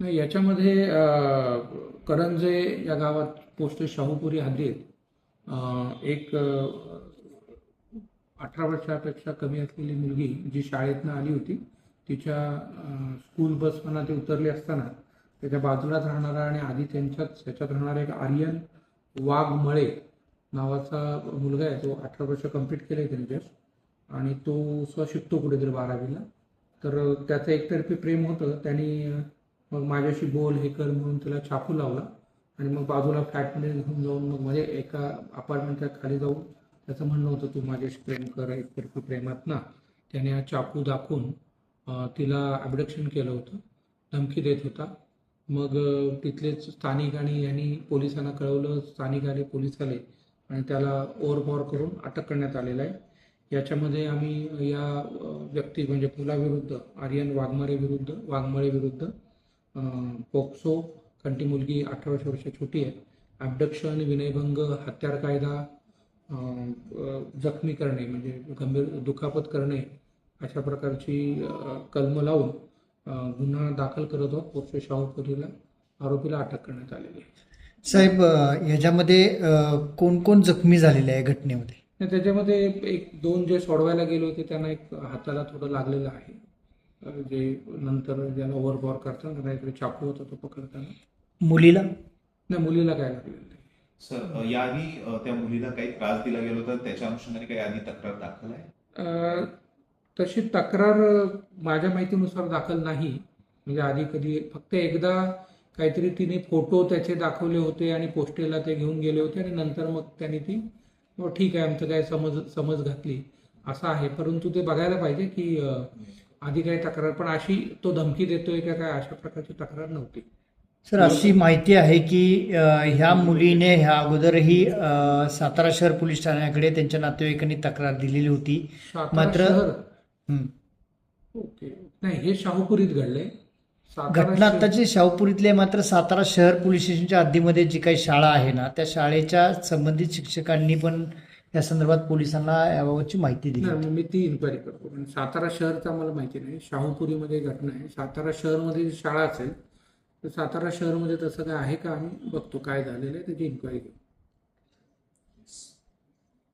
नाही याच्यामध्ये करंजे या गावात पोस्ट शाहूपुरी हद्दीत एक अठरा वर्षापेक्षा कमी असलेली मुलगी जी शाळेतनं आली होती तिच्या स्कूल बसमधनं ते उतरली असताना त्याच्या बाजूलाच राहणारा आणि आधी त्यांच्यात त्याच्यात राहणारा एक आर्यन वाघमळे नावाचा मुलगा आहे तो अठरा वर्ष कंप्लीट केलं आहे त्यांच्यात आणि तो स्व शिकतो कुठेतरी बारावीला. तर त्याचं एकतर्फी प्रेम होतं. त्यांनी मग माझ्याशी बोल हे कर म्हणून तिला चाकू लावला. आणि मग बाजूला फ्लॅटमध्ये घेऊन जाऊन मग म्हणजे एका अपार्टमेंटच्या खाली जाऊन त्याचं म्हणणं होतं तू माझ्याशी प्रेम कर एकतर्फी प्रेमात ना. त्याने हा चाकू दाखवून तिला ॲबडक्शन केलं होतं. धमकी देत होता. मग तिथलेच स्थानिक आणि यांनी पोलिसांना कळवलं स्थानिक आले पोलीस आले. आणि त्याला ओव्हरपॉवर करून अटक करण्यात आलेलं आहे. याच्यामध्ये आम्ही या व्यक्ती म्हणजे मुलाविरुद्ध आर्यन वाघमारे विरुद्ध वाघमारे विरुद्ध पोक्सो कंटी मुलगी अठरा वर्ष वर्ष छोटी आहे. ॲबडक्शन विनयभंग हत्यार कायदा जखमी करणे म्हणजे गंभीर दुखापत करणे अशा प्रकारची कलमं लावून गुन्हा दाखल करत आहोत. पोक्सो शाहूपुरीला आरोपीला अटक करण्यात आलेली आहे. साहेब अ, कोण कोण जखमी झालेले आहे घटनेमध्ये? त्याच्यामध्ये एक दोन जे सोडवायला गेले होते त्यांना एक हाताला थोडं लागलेलं आहे. जे नंतर ज्याला ओव्हरपॉवर करताना काहीतरी चाकू होता तो पकडताना. मुलीला? नाही मुलीला काय लागलेलं नाही सर याआधी त्या मुलीला काही त्रास दिला गेला होता त्याच्या अनुषंगाने काही आधी तक्रार दाखल आहे? अ, तशी तक्रार माझ्या माहितीनुसार दाखल नाही. म्हणजे आधी कधी फक्त एकदा काहीतरी तिने फोटो त्याचे दाखवले होते आणि पोस्टेला ते घेऊन गेले होते आणि नंतर मग त्यांनी ती "हो, ठीक आहे आमचं काय समज समज घातली. असं आहे. परंतु ते बघायला पाहिजे की आधी काही तक्रार पण अशी तो धमकी देतोय का काय अशा प्रकारची तक्रार नव्हती. सर अशी माहिती आहे की ह्या मुलीने ह्या अगोदरही सातारा शहर पोलीस ठाण्याकडे त्यांच्या नातेवाईकांनी तक्रार दिलेली होती. मात्र-. ओके. नाही हे शाहूपुरीत घडलंय. घटना आत्ताची शाहूपुरीतले मात्र सातारा शहर पोलीस स्टेशनच्या हद्दीमध्ये जी काही शाळा आहे ना त्या शाळेच्या संबंधित शिक्षकांनी पण या संदर्भात पोलिसांना याबाबतची माहिती दिली नाही मी ती इन्क्वायरी करतो. पण सातारा शहरचा मला माहिती नाही. शाहूपुरीमध्ये घटना आहे. सातारा शहरमध्ये जी शाळा असेल तर सातारा शहरमध्ये तसं काय आहे का? आम्ही बघतो. काय झालेलं आहे त्याची इन्क्वायरी घेऊ